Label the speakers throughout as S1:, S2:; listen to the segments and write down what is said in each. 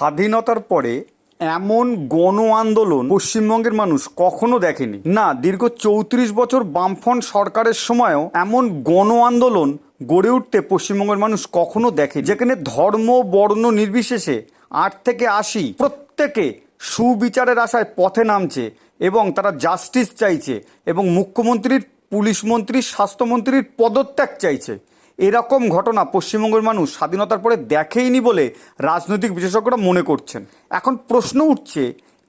S1: স্বাধীনতার পরে এমন গণ আন্দোলন পশ্চিমবঙ্গের মানুষ কখনো দেখেনি। না, দীর্ঘ চৌত্রিশ বছর বামফ্রন্ট সরকারের সময়ও এমন গণ আন্দোলন গড়ে উঠতে পশ্চিমবঙ্গের মানুষ কখনো দেখে যেখানে ধর্ম, বর্ণ নির্বিশেষে আট থেকে আশি প্রত্যেকে সুবিচারের আশায় পথে নামছে এবং তারা জাস্টিস চাইছে এবং মুখ্যমন্ত্রীর, পুলিশ মন্ত্রী স্বাস্থ্যমন্ত্রীর পদত্যাগ চাইছে। এরকম ঘটনা পশ্চিমবঙ্গের মানুষ স্বাধীনতার পরে দেখেইনি বলে রাজনৈতিক বিশেষজ্ঞরা মনে করছেন। এখন প্রশ্ন উঠছে,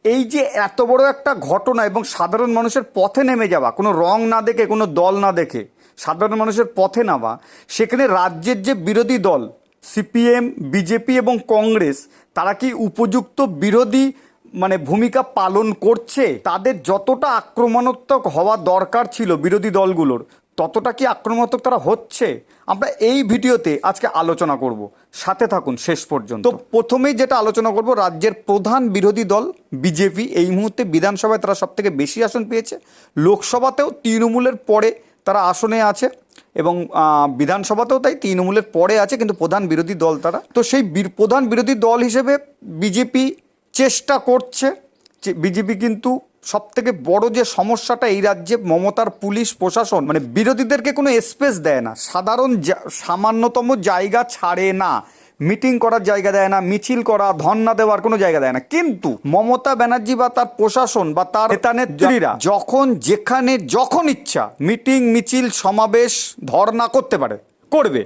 S1: এই যে এত বড় একটা ঘটনা এবং সাধারণ মানুষের পথে নেমে যাওয়া, কোনো রং না দেখে, কোনো দল না দেখে, সাধারণ মানুষের পথে নামা সেখানে রাজ্যের যে বিরোধী দল, সিপিএম, বিজেপি এবং কংগ্রেস, তারা কি উপযুক্ত বিরোধী মানে ভূমিকা পালন করছে? তাদের যতটা আক্রমণাত্মক হওয়া দরকার ছিল বিরোধী দলগুলোর ততটা কি আক্রমণাত্মক তারা হচ্ছে? আমরা এই ভিডিওতে আজকে আলোচনা করব। সাথে থাকুন শেষ পর্যন্ত। তো প্রথমেই যেটা আলোচনা করব, রাজ্যের প্রধান বিরোধী দল, বিজেপি, এই মুহূর্তে বিধানসভায় তারা সবথেকে বেশি আসন পেয়েছে। লোকসভাতেও তৃণমূলের পরে তারা আসনে আছে এবং বিধানসভাতেও তাই তৃণমূলের পরে আছে, কিন্তু প্রধান বিরোধী দল তারা। তো সেই প্রধান বিরোধী দল হিসেবে বিজেপি চেষ্টা করছে। বিজেপি কিন্তু সব থেকে বড় যে সমস্যাটা এই রাজ্যে মমতার পুলিশ প্রশাসন মানে বিরোধীদেরকে কোনো স্পেস দেয় না। সাধারণ সামান্যতম জায়গা ছাড়ে না। মিটিং করার জায়গা দেয় না মিছিল করা ধর্না দেওয়ার কোনো জায়গা দেয় না। কিন্তু মমতা ব্যানার্জি বা তার প্রশাসন বা তার নেতা নেত্রীরা যখন যেখানে যখন ইচ্ছা মিটিং মিছিল সমাবেশ ধর্না করতে পারে করবে।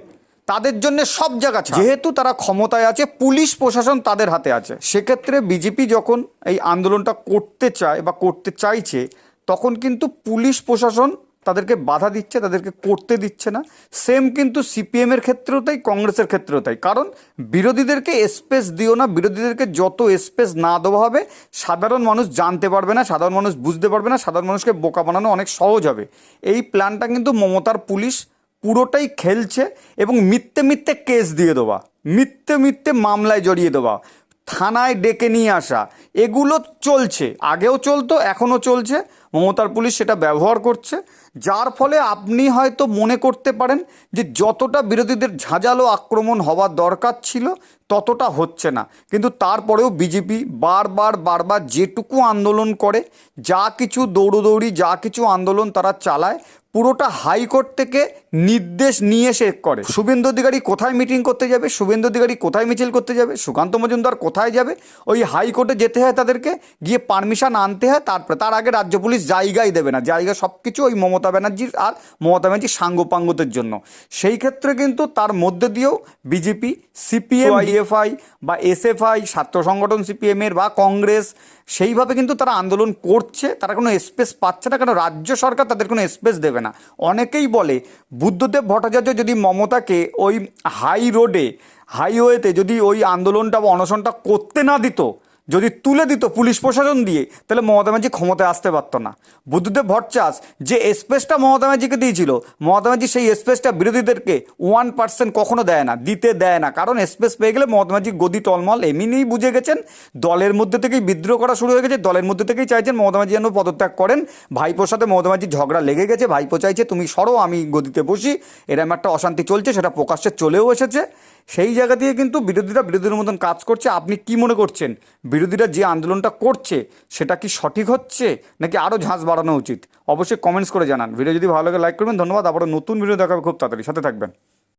S1: তাদের জন্য সব জায়গা যেহেতু তারা ক্ষমতায় আছে, পুলিশ প্রশাসন তাদের হাতে আছে। সেক্ষেত্রে বিজেপি যখন এই আন্দোলনটা করতে চায় বা করতে চাইছে, তখন কিন্তু পুলিশ প্রশাসন তাদেরকে বাধা দিচ্ছে, তাদেরকে করতে দিচ্ছে না। সেম কিন্তু সিপিএম এর ক্ষেত্রেও তাই, কংগ্রেসের ক্ষেত্রেও তাই। কারণ বিরোধীদেরকে স্পেস দিও না, বিরোধীদেরকে যত স্পেস না দেওয়া হবে, সাধারণ মানুষ জানতে পারবে না, সাধারণ মানুষ বুঝতে পারবে না, সাধারণ মানুষকে বোকা বানানো অনেক সহজ হবে। এই প্ল্যানটা কিন্তু মমতার পুলিশ পুরোটাই খেলছে এবং মিথ্যে মিথ্যে কেস দিয়ে দেওয়া, মিথ্যে মিথ্যে মামলায় জড়িয়ে দেওয়া, থানায় ডেকে নিয়ে আসা, এগুলো চলছে। আগেও চলতো, এখনও চলছে। মমতার পুলিশ সেটা ব্যবহার করছে, যার ফলে আপনি হয়তো মনে করতে পারেন যে যতটা বিরোধীদের ঝাঁঝালো আক্রমণ হওয়ার দরকার ছিল, ততটা হচ্ছে না। কিন্তু তারপরেও বিজেপি বারবার বারবার যেটুকু আন্দোলন করে, যা কিছু দৌড়োদৌড়ি, যা কিছু আন্দোলন তারা চালায়, পুরোটা হাইকোর্ট থেকে নির্দেশ নিয়ে সে করে। শুভেন্দু অধিকারী কোথায় মিটিং করতে যাবে? শুভেন্দু অধিকারী কোথায় মিছিল করতে যাবে? সুকান্ত মজুমদার কোথায় যাবে? ওই হাইকোর্টে যেতে হয় তাদেরকে, গিয়ে পারমিশন আনতে হয়, তারপরে তার আগে রাজ্য পুলিশ জায়গাই দেবে না। জায়গা সব কিছু ওই মমতা ব্যানার্জির আর মমতা ব্যানার্জির সাঙ্গপাঙ্গতের জন্য। সেই ক্ষেত্রে কিন্তু তার মধ্যে দিয়েও বিজেপি সিপিএম আইএফআই বা এসএফআই ছাত্র সংগঠন সিপিএমের বা কংগ্রেস সেইভাবে কিন্তু তারা আন্দোলন করছে। তারা কোনো স্পেস পাচ্ছে না কারণ রাজ্য সরকার তাদের কোনো স্পেস দেবে না। অনেকেই বলে বুদ্ধদেব ভট্টাচার্য যদি মমতাকে ওই হাই রোডে হাইওয়েতে যদি ওই আন্দোলনটা বা অনশনটা করতে না দিত যদি তুলে দিত পুলিশ প্রশাসন দিয়ে, তাহলে মমতা ব্যানার্জি ক্ষমতায় আসতে পারতো না। বুদ্ধদেব ভট্টাচার্য যে স্পেসটা মমতা ব্যানার্জিকে দিয়েছিল, মমতা ব্যানার্জি সেই স্পেসটা বিরোধীদেরকে ওয়ান পার্সেন্ট কখনো দেয় না, দিতে দেয় না। কারণ স্পেস পেয়ে গেলে মমতা ব্যানার্জি গদি টলমল, এমনিই বুঝে গেছেন, দলের মধ্যে থেকেই বিদ্রোহ করা শুরু হয়ে গেছে, দলের মধ্যে থেকেই চাইছেন মমতা ব্যানার্জি যেন পদত্যাগ করেন। ভাইপোর সাথে মমতা ব্যানার্জির ঝগড়া লেগে গেছে, ভাইপো চাইছে, তুমি সরো, আমি গদিতে বসি। এরম একটা অশান্তি চলছে, সেটা প্রকাশ্যে চলেও এসেছে। সেই জায়গা দিয়ে কিন্তু বিরোধীরা বিরোধীর মতন কাজ করছে। আপনি কি মনে করছেন? বিরোধীরা যে আন্দোলনটা করছে, সেটা কি সঠিক হচ্ছে, নাকি আরও ঝাঁজ বাড়ানো উচিত? অবশ্যই কমেন্টস করে জানান। ভিডিও যদি ভালো লাগে লাইক করবেন। ধন্যবাদ। আবারও নতুন ভিডিও দেখাবে খুব তাড়াতাড়ি। সাথে থাকবেন।